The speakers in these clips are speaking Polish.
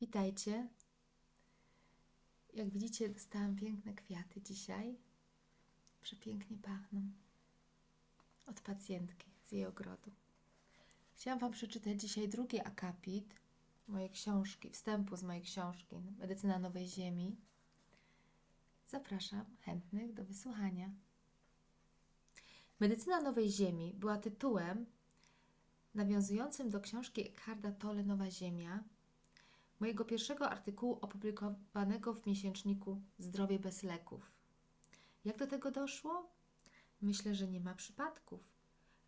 Witajcie. Jak widzicie, dostałam piękne kwiaty dzisiaj. Przepięknie pachną. Od pacjentki z jej ogrodu. Chciałam Wam przeczytać dzisiaj drugi akapit mojej książki, wstępu z mojej książki Medycyna Nowej Ziemi. Zapraszam chętnych do wysłuchania. Medycyna Nowej Ziemi była tytułem nawiązującym do książki Eckharda Tolle Nowa Ziemia, mojego pierwszego artykułu opublikowanego w miesięczniku Zdrowie bez leków. Jak do tego doszło? Myślę, że nie ma przypadków.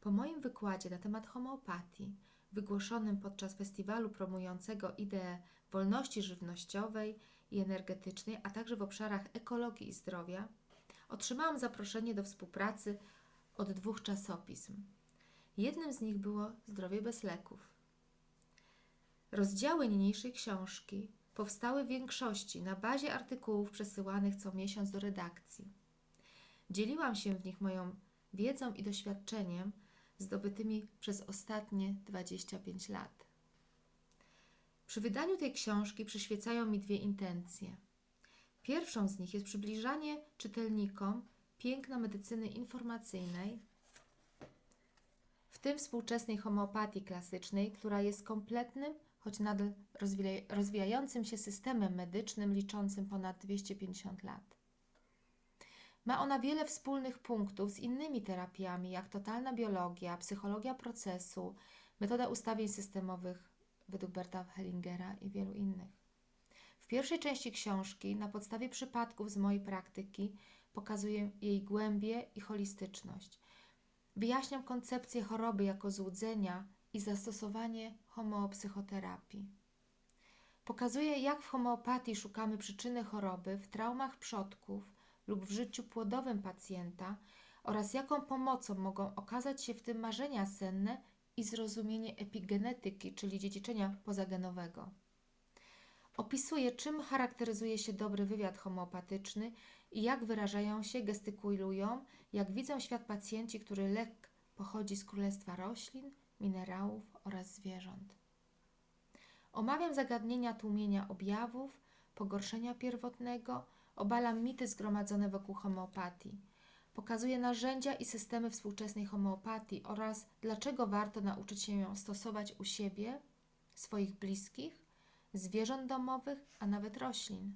Po moim wykładzie na temat homeopatii, wygłoszonym podczas festiwalu promującego ideę wolności żywnościowej i energetycznej, a także w obszarach ekologii i zdrowia, otrzymałam zaproszenie do współpracy od dwóch czasopism. Jednym z nich było Zdrowie bez leków. Rozdziały niniejszej książki powstały w większości na bazie artykułów przesyłanych co miesiąc do redakcji. Dzieliłam się w nich moją wiedzą i doświadczeniem zdobytymi przez ostatnie 25 lat. Przy wydaniu tej książki przyświecają mi dwie intencje. Pierwszą z nich jest przybliżanie czytelnikom piękna medycyny informacyjnej, w tym współczesnej homeopatii klasycznej, która jest kompletnym, choć nadal rozwija- rozwijającym się systemem medycznym liczącym ponad 250 lat. Ma ona wiele wspólnych punktów z innymi terapiami, jak totalna biologia, psychologia procesu, metoda ustawień systemowych według Berta Hellingera i wielu innych. W pierwszej części książki, na podstawie przypadków z mojej praktyki, pokazuję jej głębię i holistyczność. Wyjaśniam koncepcję choroby jako złudzenia i zastosowanie homeopsychoterapii. Pokazuję, jak w homeopatii szukamy przyczyny choroby w traumach przodków lub w życiu płodowym pacjenta oraz jaką pomocą mogą okazać się w tym marzenia senne i zrozumienie epigenetyki, czyli dziedziczenia pozagenowego. Opisuje, czym charakteryzuje się dobry wywiad homeopatyczny i jak wyrażają się, gestykulują, jak widzą świat pacjenci, który lek pochodzi z królestwa roślin, minerałów oraz zwierząt. Omawiam zagadnienia tłumienia objawów, pogorszenia pierwotnego, obalam mity zgromadzone wokół homeopatii. Pokazuję narzędzia i systemy współczesnej homeopatii oraz dlaczego warto nauczyć się ją stosować u siebie, swoich bliskich, zwierząt domowych, a nawet roślin.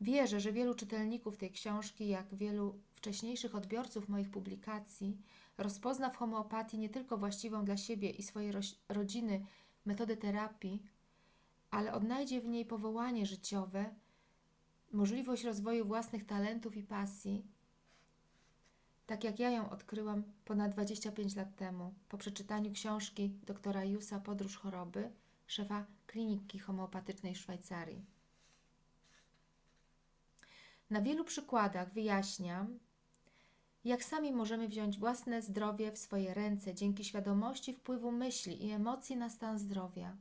Wierzę, że wielu czytelników tej książki, jak wielu wcześniejszych odbiorców moich publikacji, rozpozna w homeopatii nie tylko właściwą dla siebie i swojej rodziny metodę terapii, ale odnajdzie w niej powołanie życiowe, możliwość rozwoju własnych talentów i pasji, tak jak ja ją odkryłam ponad 25 lat temu po przeczytaniu książki doktora Jusa Podróż choroby, szefa kliniki homeopatycznej w Szwajcarii. Na wielu przykładach wyjaśniam, jak sami możemy wziąć własne zdrowie w swoje ręce dzięki świadomości wpływu myśli i emocji na stan zdrowia.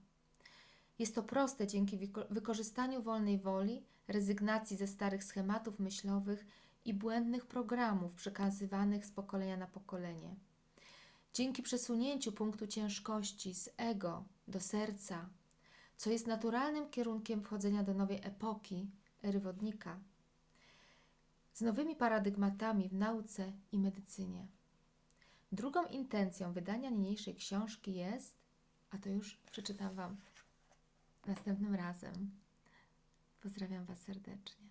Jest to proste dzięki wyko- wykorzystaniu wolnej woli, rezygnacji ze starych schematów myślowych i błędnych programów przekazywanych z pokolenia na pokolenie. Dzięki przesunięciu punktu ciężkości z ego do serca, co jest naturalnym kierunkiem wchodzenia do nowej epoki, ery wodnika, z nowymi paradygmatami w nauce i medycynie. Drugą intencją wydania niniejszej książki jest, a to już przeczytam Wam następnym razem. Pozdrawiam Was serdecznie.